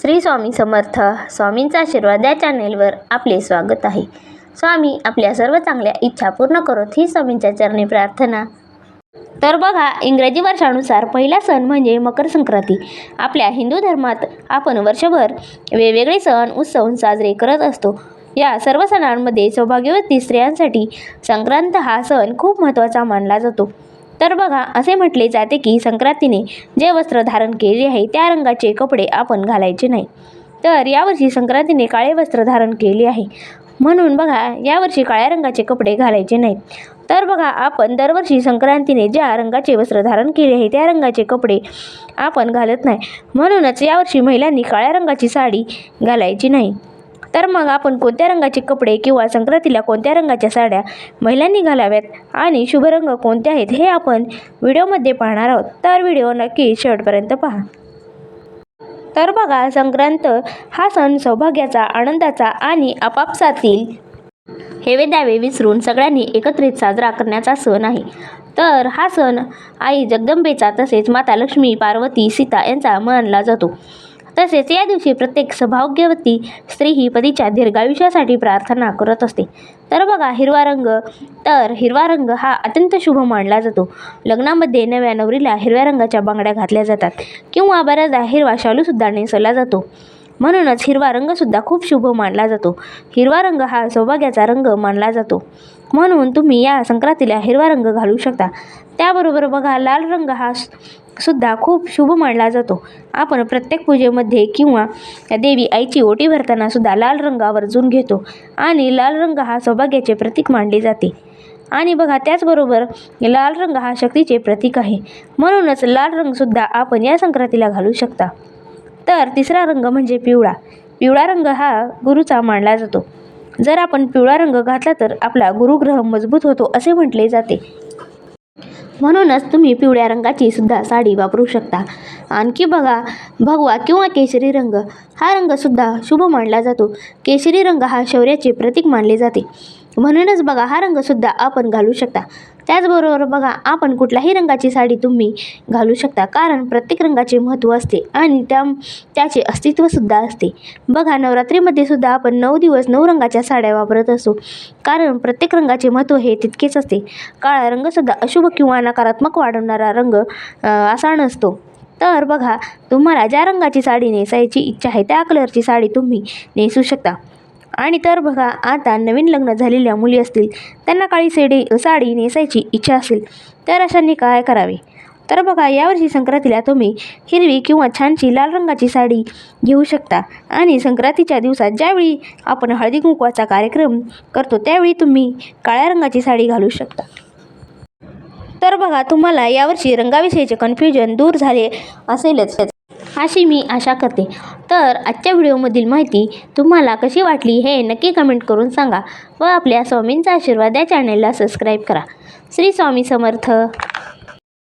श्री स्वामी समर्थ. स्वामींचा आशीर्वाद या चॅनेलवर आपले स्वागत आहे. स्वामी आपल्या सर्व चांगल्या इच्छा पूर्ण करोत ही स्वामींच्या चरणी प्रार्थना. तर बघा इंग्रजी वर्षानुसार पहिला सण म्हणजे मकर संक्रांती. आपल्या हिंदू धर्मात आपण वर्षभर वेगवेगळे सण उत्सव साजरे करत असतो. या सर्व सणांमध्ये सौभाग्यवती स्त्रियांसाठी संक्रांत हा सण खूप महत्त्वाचा मानला जातो. तर बघा असे म्हटले जाते की संक्रांतीने जे वस्त्र धारण केले आहे त्या रंगाचे कपडे आपण घालायचे नाही. तर यावर्षी संक्रांतीने काळे वस्त्र धारण केले आहे. म्हणून बघा यावर्षी काळ्या रंगाचे कपडे घालायचे नाहीत. तर बघा आपण दरवर्षी संक्रांतीने ज्या रंगाचे वस्त्र धारण केले आहे त्या रंगाचे कपडे आपण घालत नाही. म्हणूनच यावर्षी महिलांनी काळ्या रंगाची साडी घालायची नाही. तर मग आपण कोणत्या रंगाचे कपडे किंवा संक्रांतीला कोणत्या रंगाच्या साड्या महिलांनी घालाव्यात आणि शुभ रंग कोणते आहेत हे आपण व्हिडिओमध्ये पाहणार आहोत. तर व्हिडिओ नक्की शेवटपर्यंत पहा. तर बघा संक्रांत हा सण सौभाग्याचा आनंदाचा आणि आपापसातील हेवे द्यावे विसरून सगळ्यांनी एकत्रित साजरा करण्याचा सण आहे. तर हा सण आई जगदंबेचा तसेच माता लक्ष्मी पार्वती सीता यांचा मानला जातो. तसेच या दिवशी प्रत्येक सौभाग्यवती स्त्री ही पतीच्या दीर्घायुष्यासाठी प्रार्थना करत असते. तर बघा हिरवा रंग. तर हिरवा रंग हा अत्यंत शुभ मानला जातो. लग्नामध्ये नव्या नवरीला हिरव्या रंगाच्या बांगड्या घातल्या जातात किंवा बऱ्याचदा हिरवा शालूसुद्धा नेसवला जातो. म्हणूनच हिरवा रंगसुद्धा खूप शुभ मानला जातो. हिरवा रंग हा सौभाग्याचा रंग मानला जातो. म्हणून तुम्ही या संक्रांतीला हिरवा रंग घालू शकता. त्याबरोबर बघा लाल रंग हा सुद्धा खूप शुभ मानला जातो. आपण प्रत्येक पूजेमध्ये किंवा देवी आईची ओटी भरताना सुद्धा लाल रंग आवर्जून घेतो आणि लाल रंग हा सौभाग्याचे प्रतीक मानले जाते. आणि बघा त्याचबरोबर लाल रंग हा शक्तीचे प्रतीक आहे. म्हणूनच लाल रंगसुद्धा आपण या संक्रांतीला घालू शकता. तर तिसरा रंग म्हणजे पिवळा. पिवळा रंग हा गुरुचा मानला जातो. जर आपण पिवळा रंग घातला तर आपला गुरुग्रह मजबूत होतो असे म्हटले जाते. म्हणूनच तुम्ही पिवळ्या रंगाची सुद्धा साडी वापरू शकता. आणखी बघा भगवा किंवा केशरी रंग हा रंगसुद्धा शुभ मानला जातो. केशरी रंग हा शौर्याचे प्रतीक मानले जाते. म्हणूनच बघा हा रंगसुद्धा आपण घालू शकता. त्याचबरोबर बघा आपण कुठल्याही रंगाची साडी तुम्ही घालू शकता कारण प्रत्येक रंगाचे महत्त्व असते आणि त्या त्याचे अस्तित्वसुद्धा असते. बघा नवरात्रीमध्ये सुद्धा आपण नऊ दिवस नऊ रंगाच्या साड्या वापरत असतो कारण प्रत्येक रंगाचे महत्त्व हे तितकेच असते. काळा रंगसुद्धा अशुभ किंवा नकारात्मक वाढवणारा रंग असा नसतो. तर बघा तुम्हाला ज्या रंगाची साडी नेसायची इच्छा आहे त्या कलरची साडी तुम्ही नेसू शकता. आणि तर बघा आता नवीन लग्न झालेल्या मुली असतील त्यांना काळी सेडी साडी नेसायची इच्छा असेल तर अशांनी काय करावे? तर बघा यावर्षी संक्रांतीला तुम्ही हिरवी किंवा छानशी लाल रंगाची साडी घेऊ शकता. आणि संक्रांतीच्या दिवसात ज्यावेळी आपण हळदी कुंकवाचा कार्यक्रम करतो त्यावेळी तुम्ही काळ्या रंगाची साडी घालू शकता. तर बघा तुम्हाला यावर्षी रंगाविषयीचे कन्फ्युजन दूर झाले असेलच. अशी मी आशा करते. तर आजच्या व्हिडिओमधील माहिती तुम्हाला कशी वाटली हे नक्की कमेंट करून सांगा व आपल्या स्वामींचा आशीर्वाद या चॅनेलला सबस्क्राईब करा. श्री स्वामी समर्थ.